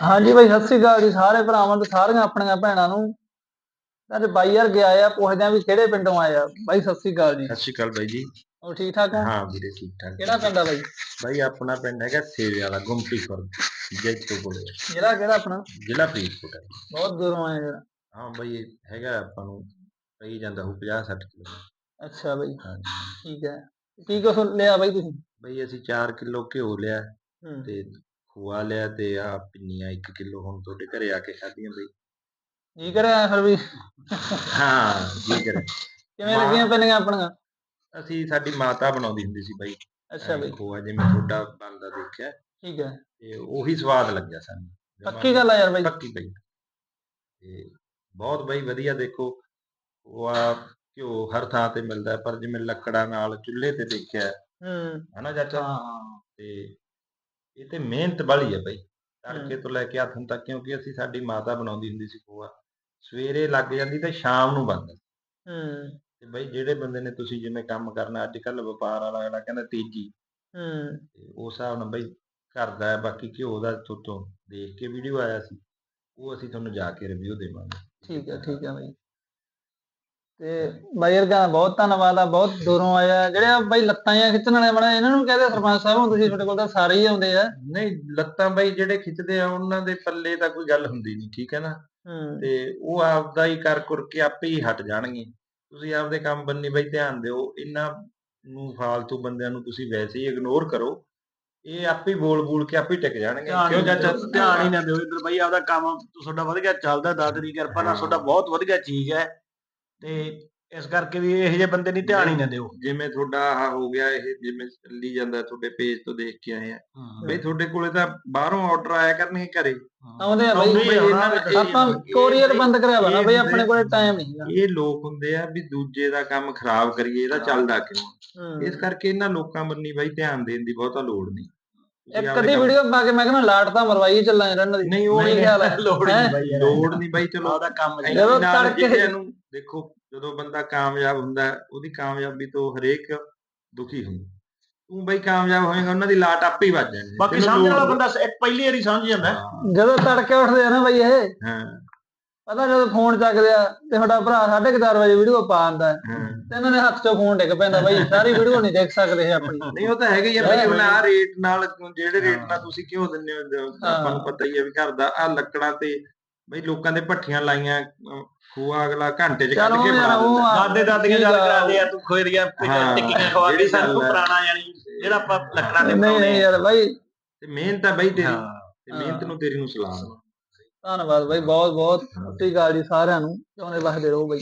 ਹਾਂਜੀ ਬਾਈ ਸਤਿ ਸ੍ਰੀ ਅਕਾਲ ਜੀ। ਸਾਰੇ ਭਰਾਵਾਂ ਤੇ ਸਾਰੀਆਂ ਆਪਣੀਆਂ ਭੈਣਾਂ ਨੂੰ। ਅੱਜ ਬਾਈ ਯਾਰ ਗਿਆ ਆ ਪੁੱਛਦੇ ਆ ਵੀ ਕਿਹੜੇ ਪਿੰਡੋਂ ਆਇਆ ਬਾਈ ਸਤਿ ਸ੍ਰੀ ਅਕਾਲ ਜੀ। ਸਤਿ ਸ਼੍ਰੀ ਅਕਾਲ ਬਾਈ ਜੀ। ਉਹ ਠੀਕ ਠਾਕ ਆ ਹਾਂ ਵੀਰੇ ਠੀਕ ਠਾਕ। ਕਿਹੜਾ ਪਿੰਡ ਆ ਬਾਈ? ਬਾਈ ਆਪਣਾ ਪਿੰਡ ਹੈਗਾ ਸੇਵੇ ਵਾਲਾ ਗੁੰਮਟੀ ਖੁਰਦ ਜੈਤੋ ਕੋਲੇ ਜਿਹੜਾ ਕਿਹੜਾ ਆਪਣਾ? ਜ਼ਿਲ੍ਹਾ ਫਰੀਦਕੋਟ ਹੈ। ਬਹੁਤ ਦੂਰੋਂ ਆਇਆ ਯਾਰ ਹਾਂ ਬਾਈ ਇਹ ਹੈਗਾ ਆਪਾਂ ਨੂੰ ਪਈ ਜਾਂਦਾ ਹੋ 50 60 ਕਿਲੋ ਅੱਛਾ ਬਾਈ ਹਾਂਜੀ। ਠੀਕ ਹੈ। ਕੀ ਕੁਛ ਲਿਆ ਬਾਈ ਤੁਸੀਂ? ਬਾਈ ਅਸੀਂ 4 ਕਿਲੋ ਘਿਓ ਲਿਆ ਹੂੰ। ਤੇ ਖੋਆ ਲਿਆ ਤੇ ਆ ਪਿੰਨੀਆਂ 1 ਕਿਲੋ ਹੁਣ ਤੁਹਾਡੇ ਘਰੇ ਆ ਕੇ ਖਾਧੀਆਂ ਬਾਈ। ਕੀ ਕਰਿਆ ਫਿਰ ਵੀ? ਹਾਂ ਜੀ ਕਰੇ ਕਿਵੇਂ ਲੱਗੀਆਂ ਪਿੰਨੀਆਂ ਆਪਣੀਆਂ? ਅਸੀਂ ਸਾਡੀ ਮਾਤਾ ਬਣਾਉਂਦੀ ਹੁੰਦੀ ਸੀ ਬਾਈ। ਅੱਛਾ ਬਾਈ। ਖੋਆ ਜਿਵੇਂ ਤੁਹਾਡਾ ਬਣਦਾ ਦੇਖਿਆ। ਠੀਕ ਹੈ। ਤੇ ਉਹੀ ਸਵਾਦ ਲੱਗਿਆ ਸਾਨੂੰ। ਪੱਕੀ ਗੱਲ ਆ ਯਾਰ ਬਾਈ। ਪੱਕੀ ਪਈ ਤੇ ਬਹੁਤ ਬਈ ਵਧੀਆ ਦੇਖੋ। ਉਹ ਆ ਘਿਓ ਹਰ ਥਾਂ ਤੇ ਮਿਲਦਾ ਪਰ ਜਿਵੇਂ ਲੱਕੜਾਂ ਨਾਲ ਚੁੱਲ੍ਹੇ ਤੇ ਦੇਖਿਆ। ਹੈ, ਹੂੰ ਹਨਾ ਚਾਚਾ? ਹਾਂ। ਤੇ ਇਹ ਤੇ ਮਿਹਨਤ ਵਾਲੀ ਹੈ ਬਈ। ਤੜਕੇ ਤੋਂ ਲੈ ਕੇ ਹੱਥਨ ਤੱਕ ਕਿਉਂਕਿ ਅਸੀਂ ਸਾਡੀ ਮਾਤਾ ਬਣਾਉਂਦੀ ਹੁੰਦੀ ਸੀ ਖੋਆ ਸਵੇਰੇ ਲੱਗ ਜਾਂਦੀ ਤੇ ਸ਼ਾਮ ਨੂੰ ਬਣਦਾ ਹੂੰ। ਤੇ ਬਈ ਜਿਹੜੇ ਬੰਦੇ ਨੇ ਤੁਸੀਂ ਜਿਵੇਂ ਕੰਮ ਕਰਨਾ ਅੱਜ ਕੱਲ ਵਪਾਰ ਵਾਲਾ ਅਗਲਾ ਕਹਿੰਦਾ ਤੇਜ਼ੀ। ਹੂੰ। ਤੇ ਉਸ ਹਿਸਾਬ ਨਾਲ ਬਈ ਕਰਦਾ ਹੈ ਬਾਕੀ ਘਿਓ ਦਾ ਤੋਂ ਦੇਖ ਕੇ ਵੀਡੀਓ ਆਇਆ ਸੀ ਉਹ ਅਸੀਂ ਤੁਹਾਨੂੰ ਜਾ ਕੇ ਰਿਵਿਊ ਦੇਵਾਂਗੇ। ਠੀਕ ਹੈ ਠੀਕ ਹੈ ਬਾਈ। ਤੇ ਬਾਈ ਯਾਰ ਕਹਿੰਦਾ ਬਹੁਤ ਧੰਨਵਾਦ ਆ ਬਹੁਤ ਦੂਰੋਂ ਆਇਆ। ਜਿਹੜੇ ਆ ਬਾਈ ਲੱਤਾਂ ਜਾਂ ਖਿੱਚਣ ਵਾਲੇ ਬਣੇ ਇਹਨਾਂ ਨੂੰ ਕਹਦੇ ਸਰਪੰਚ ਸਾਹਿਬ ਹੁਣ ਤੁਸੀਂ ਤੁਹਾਡੇ ਕੋਲ ਤਾਂ ਸਾਰੇ ਹੀ ਆਉਂਦੇ ਆ। ਨਹੀਂ ਲੱਤਾਂ ਬਈ ਜਿਹੜੇ ਖਿੱਚਦੇ ਆ ਉਹਨਾਂ ਦੇ ਪੱਲੇ ਤਾਂ ਕੋਈ ਗੱਲ ਹੁੰਦੀ ਨਹੀਂ ਠੀਕ ਹੈ ਨਾ? ਹੂੰ। ਤੇ ਉਹ ਆਪਦਾ ਹੀ ਕਰ ਕਰ ਕੇ ਆਪੇ ਹੀ ਹਟ ਜਾਣਗੇ। ਤੁਸੀਂ ਆਪਦੇ ਕੰਮ ਬੰਨੀ ਬਈ ਧਿਆਨ ਦਿਓ ਇਹਨਾਂ ਨੂੰ ਫਾਲਤੂ ਬੰਦਿਆਂ ਨੂੰ ਤੁਸੀਂ ਵੈਸੇ ਹੀ ਇਗਨੋਰ ਕਰੋ। ਇਹ ਆਪੇ ਹੀ ਬੋਲ ਬੋਲ ਕੇ ਆਪੇ ਹੀ ਟਿਕ ਜਾਣਗੇ। ਕਿਉਂ ਚਾਚਾ ਧਿਆਨ ਹੀ ਨਾ ਦਿਓ ਇੱਧਰ ਬਈ ਆਪਦਾ ਕੰਮ ਤੁਹਾਡਾ ਵਧੀਆ ਚੱਲਦਾ ਦਾਦ ਦੀ ਕਿਰਪਾ ਨਾਲ ਤੁਹਾਡਾ ਬਹੁਤ ਵਧੀਆ ਚੀਜ਼ ਹੈ। ਤੇ ਇਸ ਕਰਕੇ ਵੀ ਇਹੋ ਜਿਹੇ ਬੰਦੇ ਨਹੀਂ ਧਿਆਨ ਹੀ ਨਾ ਦਿਓ। ਜਿਵੇਂ ਤੁਹਾਡਾ ਆਹ ਹੋ ਗਿਆ ਇਹ ਜਿਵੇਂ ਚੱਲੀ ਜਾਂਦਾ ਤੁਹਾਡੇ ਪੇਜ ਤੋਂ ਦੇਖ ਕੇ ਆਏ ਆ। ਬਈ ਤੁਹਾਡੇ ਕੋਲੇ ਤਾਂ ਬਾਹਰੋਂ ਆਰਡਰ ਆਇਆ ਕਰਨਗੇ ਘਰੇ। ਆਉਂਦੇ ਆ ਬਾਈ ਬਈ ਇਹਨਾਂ ਦਾ- ਆਪਾਂ ਕੋਰੀਅਰ ਬੰਦ ਕਰਿਆ ਵਾ ਨਾ ਬਈ ਆਪਣੇ ਕੋਲੇ ਟਾਈਮ ਨਹੀਂ ਹੈਗਾ। ਇਹ ਲੋਕ ਹੁੰਦੇ ਆ ਵੀ ਦੂਜੇ ਦਾ ਕੰਮ ਖਰਾਬ ਕਰੀਏ ਇਹਦਾ ਚੱਲਦਾ ਕਿਉਂ। ਇਸ ਕਰਕੇ ਇਹਨਾਂ ਲੋਕਾਂ ਬੰਨੀ ਬਾਈ ਧਿਆਨ ਦੇਣ ਦੀ ਬਹੁਤਾ ਲੋੜ ਨਹੀਂ। ਤੁਸੀਂ ਇੱਕ ਆਪਦੇ ਅੱਧੀ ਕੰਮ- ਵੀਡੀਓ ਪਾ ਕੇ ਮੈਂ ਕਹਿੰਦਾ ਲਾਟ ਤਾਂ ਮਰਵਾਈ ਚੱਲਾਂ ਇਹਨਾਂ ਦੀ। ਨਹੀਂ ਉਹ ਨਹੀਂ। ਖਿਆਲ ਹੈ ਲੋੜ ਹੈਂ? ਨਹੀਂ ਬਈ ਯਾਰ। ਲੋੜ ਨਹੀਂ ਬਾਈ ਚਲੋ। ਆਪਦਾ ਕੰਮ ਜਦੋਂ ਨਾਲ ਤੜਕੇ- ਨੂੰ ਦੇਖੋ ਜਦੋਂ ਬੰਦਾ ਕਾਮਯਾਬ ਹੁੰਦਾ ਹੈ, ਉਹਦੀ ਕਾਮਯਾਬੀ ਤੋਂ ਹਰੇਕ ਦੁਖੀ ਹੁੰਦਾ ਤੂੰ ਬਈ ਕਾਮਯਾਬ ਹੋਏਗਾ ਉਹਨਾਂ ਦੀ ਲਾਟ ਆਪੇ ਹੀ ਵੱਜ ਜਾਣੀ ਬਾਕੀ ਸਮਝਣ ਵਾਲਾ ਬੰਦਾ ਇੱਕ ਪਹਿਲੀ ਵਾਰੀ ਸਮਝ ਜਾਂਦਾ ਹੈ। ਹਾਂ, ਜਦੋਂ ਤੜਕੇ ਉੱਠਦੇ ਆ ਨਾ ਬਈ ਇਹ ਹਾਂ। ਪਤਾ ਜਦੋਂ ਫੋਨ ਚੱਕਦੇ ਆ ਤੇ ਤੁਹਾਡਾ ਭਰਾ 4:30 ਵਜੇ ਵੀਡੀਓ ਪਾ ਆਂਦਾ ਹਾਂ। ਤੇ ਇਹਨਾਂ ਦੇ ਹੱਥ 'ਚੋਂ ਫੋਨ ਡਿੱਗ ਪੈਂਦਾ ਬਈ ਸਾਰੀ ਵੀਡੀਓ ਨਹੀਂ ਦੇਖ ਸਕਦੇ ਇਹ ਆਪਣੀ। ਨਹੀਂ ਉਹ ਤਾਂ ਹੈਗਾ ਹੀ ਆ ਬਈ ਹਾਂ, ਹੁਣ ਆਹ ਰੇਟ ਨਾਲ ਜਿਹੜੇ ਰੇਟ ਨਾਲ ਹਾਂ। ਤੁਸੀਂ ਕਿਉਂ ਦਿੰਦੇ ਹੋ ਹਾਂ। ਆਪਾਂ ਨੂੰ ਪਤਾ ਹੀ ਆ ਵੀ ਘਰ ਦਾ ਆ ਲੱਕੜਾਂ ਤੇ ਬਈ ਲੋਕਾਂ ਦੇ ਭੱਠੀਆਂ ਲਾਈਆਂ ਖੂਆ ਅਗਲਾ ਘੰਟੇ ਚ ਕੱਢ ਕੇ ਬਣਾ ਦਿੰਦਾ। ਦਾਦੇ ਦਾਦੀਆਂ ਗੱਲ ਕਰਾਦੇ ਆ ਤੂੰ ਹਾਂ, ਟਿੱਕੀਆਂ ਖਵਾ ਕੇ ਜਿਹੜੀ ਸਾਨੂੰ ਗੱਲ। ਪੁਰਾਣਾ ਜਾਨੀ ਜਿਹੜਾ ਆਪਾਂ ਲੱਕੜਾਂ ਦੇ ਨਹੀਂ ਨਹੀਂ ਯਾਰ ਬਾਈ। ਤੇ ਮਿਹਨਤ ਆ ਬਈ ਤੇਰੀ। ਤੇ ਮਿਹਨਤ ਨੂੰ ਤੇਰੀ ਨੂੰ ਸਲਾਮ। ਧੰਨਵਾਦ ਬਾਈ ਬਹੁਤ ਬਹੁਤ ਸਤਿ ਸ਼੍ਰੀ ਅਕਾਲ ਜੀ ਸਾਰਿਆਂ ਨੂੰ। ਚਾਹੁੰਦੇ ਵਸਦੇ ਰਹੋ ਬਾਈ।